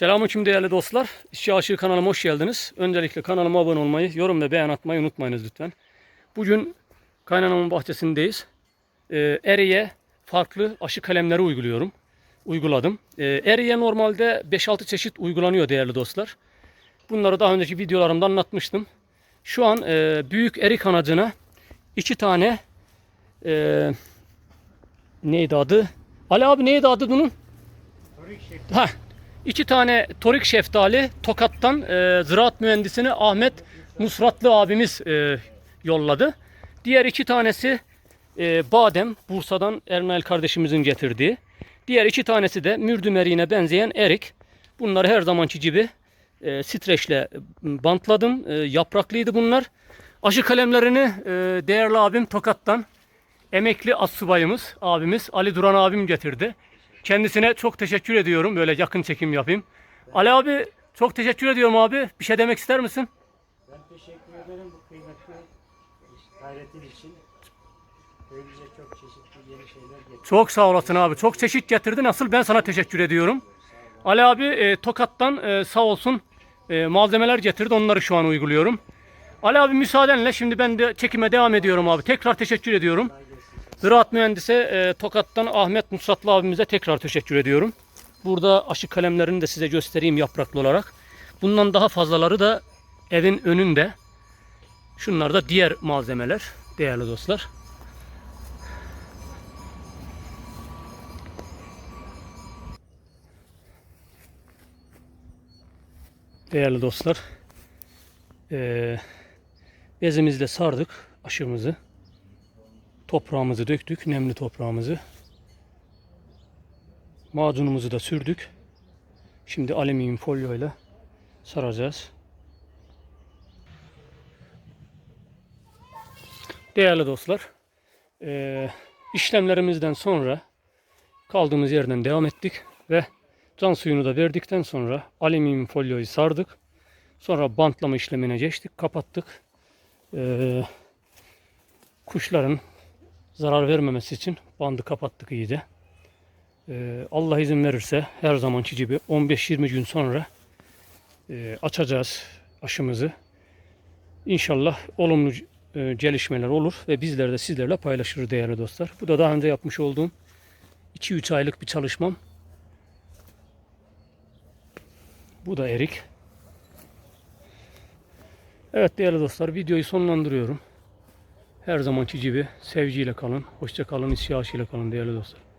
Selamünaleyküm değerli dostlar. İşçi Aşığı kanalıma hoş geldiniz. Öncelikle kanalıma abone olmayı, yorum ve beğen atmayı unutmayınız lütfen. Bugün kaynanamın bahçesindeyiz. Ee, eriye farklı aşı kalemleri uyguluyorum. Uyguladım. Ee, eriye normalde 5-6 çeşit uygulanıyor değerli dostlar. Bunları daha önceki videolarımda anlatmıştım. Şu an e, büyük erik anacına iki tane e, neydi adı? Ali abi neydi adı bunun? Ha, iki tane torik şeftali Tokat'tan e, ziraat mühendisini Ahmet Nusratlı abimiz e, yolladı. Diğer iki tanesi e, badem Bursa'dan Ernail kardeşimizin getirdiği. Diğer iki tanesi de mürdüm eriğine benzeyen erik. Bunları her zamanki gibi e, streçle bantladım. E, yapraklıydı bunlar. Aşı kalemlerini e, değerli abim Tokat'tan emekli assubayımız, abimiz Ali Duran abim getirdi. Kendisine çok teşekkür ediyorum. Böyle yakın çekim yapayım. Ali abi çok teşekkür ediyorum abi. Bir şey demek ister misin? Ben teşekkür ederim bu kıymetli gayretin için. Köyümüze çok çeşitli yeni şeyler getirdi. Çok sağ olasın abi. Çok çeşit getirdin. Asıl ben sana teşekkür ediyorum. Ali abi e, Tokat'tan e, sağ olsun e, malzemeler getirdi. Onları şu an uyguluyorum. Ali abi müsaadenle şimdi ben de çekime devam ediyorum abi. Tekrar teşekkür ediyorum. Ziraat mühendisi e, Tokat'tan Ahmet Nusratlı abimize tekrar teşekkür ediyorum. Burada aşı kalemlerini de size göstereyim yapraklı olarak. Bundan daha fazlaları da evin önünde. Şunlar da diğer malzemeler değerli dostlar. Değerli dostlar, eee bezimizle sardık aşımızı. Toprağımızı döktük, nemli toprağımızı. Macunumuzu da sürdük. Şimdi alüminyum folyoyla saracağız. Değerli dostlar, eee, işlemlerimizden sonra kaldığımız yerden devam ettik ve can suyunu da verdikten sonra alüminyum folyoyu sardık. Sonra bantlama işlemine geçtik, kapattık. Eee, kuşların zarar vermemesi için bandı kapattık iyice. Eee, Allah izin verirse her zamanki gibi 15-20 gün sonra eee, açacağız aşımızı. İnşallah olumlu e, gelişmeler olur ve bizler de sizlerle paylaşırız değerli dostlar. Bu da daha önce yapmış olduğum 2-3 aylık bir çalışmam. Bu da erik. Evet değerli dostlar videoyu sonlandırıyorum. Her zamanki gibi sevgiyle kalın, hoşça kalın, ile kalın değerli dostlar.